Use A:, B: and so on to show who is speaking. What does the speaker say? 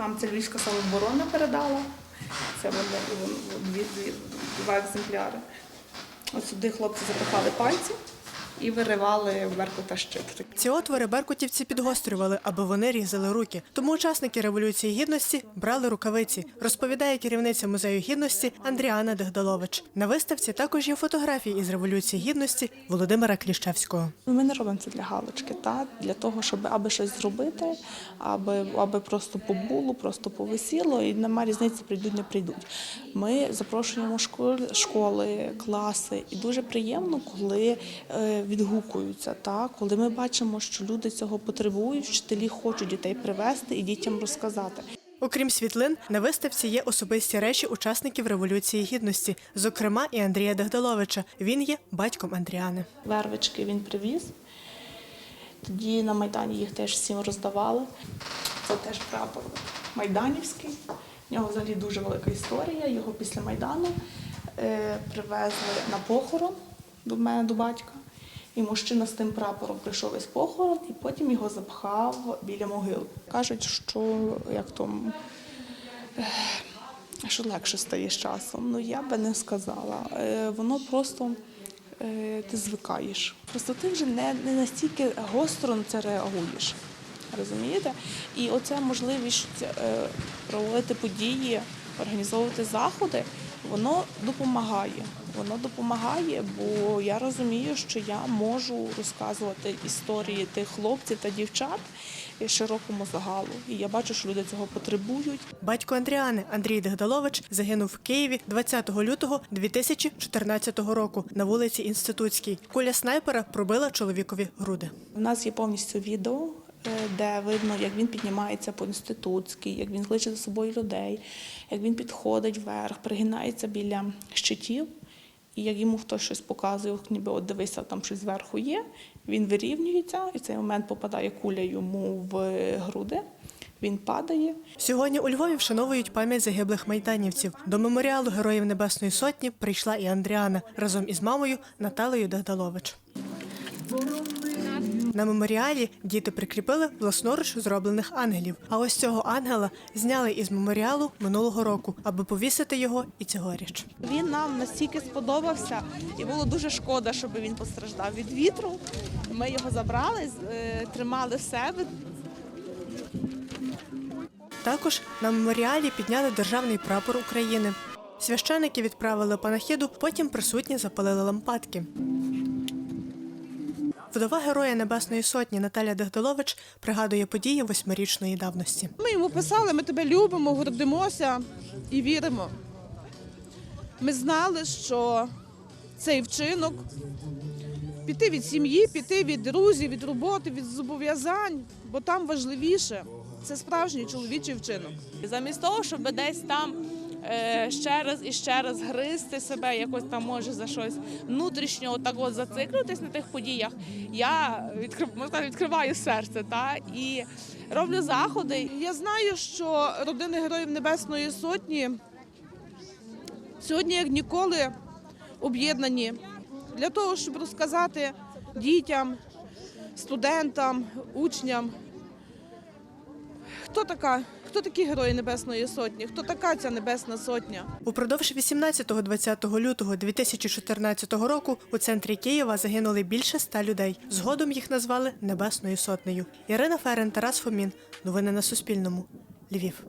A: Нам це Львівська самооборона передала. Це вони два екземпляри. От сюди хлопці запихали пальці і виривали Беркута щит.
B: Ці отвори беркутівці підгострювали, аби вони різали руки. Тому учасники революції гідності брали рукавиці, розповідає керівниця музею гідності Андріана Дегдалович. На виставці також є фотографії із революції гідності Володимира Кліщевського.
A: Ми не робимо це для галочки, та для того, щоб аби щось зробити, аби, аби просто побуло, просто повисіло, і нема різниці, прийдуть, не прийдуть. Ми запрошуємо школи, школи, класи, і дуже приємно, коли е, відгукуються. Та коли ми бачимо, що люди цього потребують, вчителі хочуть дітей привезти і дітям розказати.
B: Окрім світлин, на виставці є особисті речі учасників революції гідності, зокрема і Андрія Дегдаловича. Він є батьком Андріани.
A: Вервички він привіз. Тоді на Майдані їх теж всім роздавали. Це теж прапор майданівський. В нього взагалі дуже велика історія. Його після Майдану е, привезли на похорон до мене, до батька. І мужчина з тим прапором прийшов із похорон, і потім його запхав біля могил. Кажуть, що як там що легше стає з часом. Ну я би не сказала. Е, Воно просто е, ти звикаєш. Просто ти вже не, не настільки гостро на це реагуєш. Розумієте? І оця можливість е, проводити події, організовувати заходи, воно допомагає. Воно допомагає, бо я розумію, що я можу розказувати історії тих хлопців та дівчат широкому загалу. І я бачу, що люди цього потребують.
B: Батько Андріани Андрій Дегдалович загинув в Києві 20 лютого 2014 року на вулиці Інститутській. Куля снайпера пробила чоловікові груди.
A: У нас є повністю відео, де видно, як він піднімається по інститутській, як він кличе за собою людей, як він підходить вверх, пригинається біля щитів, і як йому хтось щось показує, ніби от дивися, там щось зверху є. Він вирівнюється, і в цей момент попадає куля йому в груди. Він падає,
B: Сьогодні у Львові вшановують пам'ять загиблих майданівців. До меморіалу Героїв Небесної Сотні прийшла і Андріана разом із мамою Наталею Дегдалович. На меморіалі діти прикріпили власноруч зроблених ангелів. А ось цього ангела зняли із меморіалу минулого року, аби повісити його і цьогоріч.
A: Він нам настільки сподобався, і було дуже шкода, щоб він постраждав від вітру. Ми його забрали, е, тримали в себе.
B: Також на меморіалі підняли державний прапор України. Священики відправили панахіду, потім присутні запалили лампадки. Вдова Героя Небесної Сотні Наталя Дегдалович пригадує події восьмирічної давності.
C: Ми йому писали, ми тебе любимо, гордимося і віримо. Ми знали, що цей вчинок піти від сім'ї, піти від друзів, від роботи, від зобов'язань, бо там важливіше це справжній чоловічий вчинок.
D: І Замість того, щоб десь там ще раз і ще раз гризти себе, якось там може за щось внутрішньо так от зациклюватись на тих подіях, я відкрив, можна відкриваю серце та і роблю заходи.
C: Я знаю, що родини Героїв Небесної Сотні сьогодні, як ніколи, об'єднані для того, щоб розказати дітям, студентам, учням, хто така, хто такі герої Небесної Сотні, хто така ця Небесна Сотня.
B: Упродовж 18-20 лютого 2014 року у центрі Києва загинули більше ста людей. Згодом їх назвали Небесною Сотнею. Ірина Ферен, Тарас Фомін. Новини на Суспільному. Львів.